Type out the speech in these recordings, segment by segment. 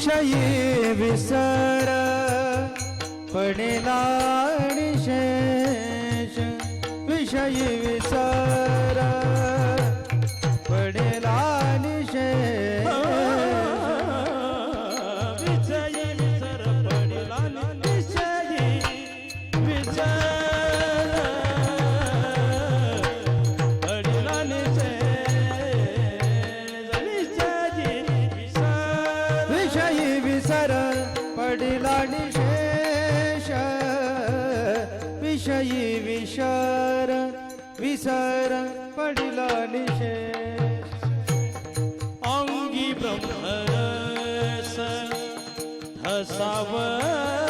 विषये विसर पडेला शेष विषयी विसर शेष विषयी विशार विसर पडिला निशेष। अंगी ब्रह्मरस धसावर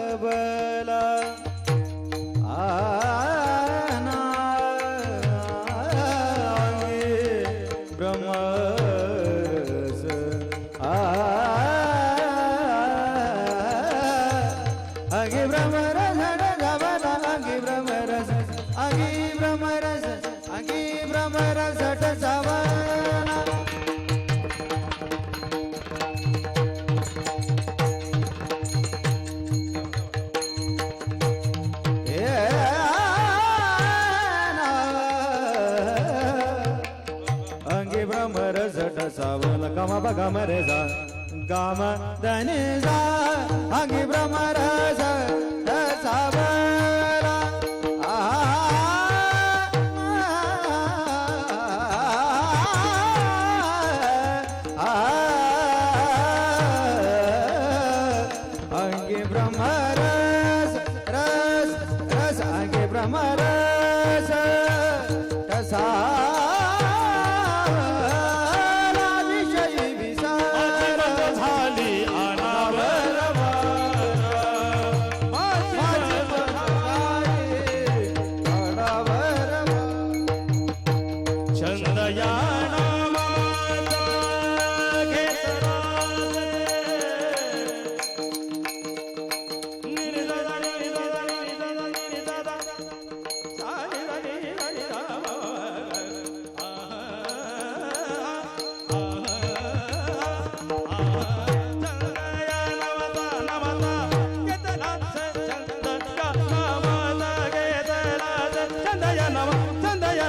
ठसावला आना ब्रह्मरस आ अगे ब्रह्मरस गावाला अगे ब्रह्मरस अगे ब्रह्मरस अगे ब्रह्मरस ठसावा सावल गम बघ मरे जा. गम धने जा. अंगी भ्रमर जा सावल.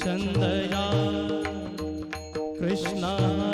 चन्दया कृष्णा।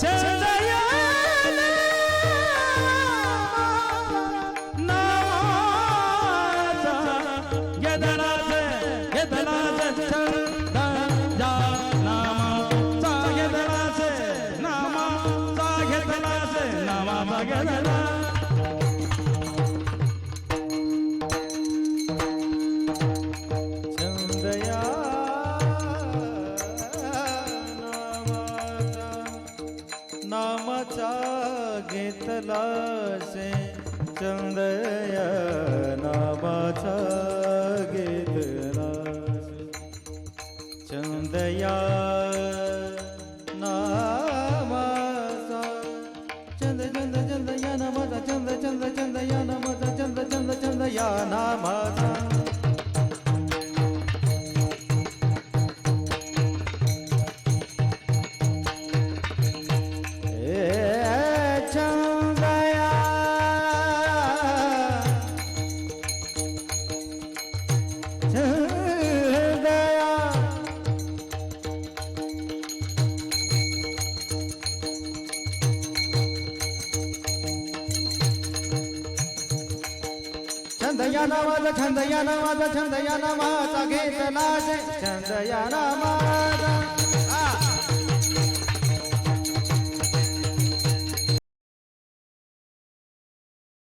Say छंद या नावाचा छंद या नावाचा छंद या नावाचा घेतला छंद या नावाचा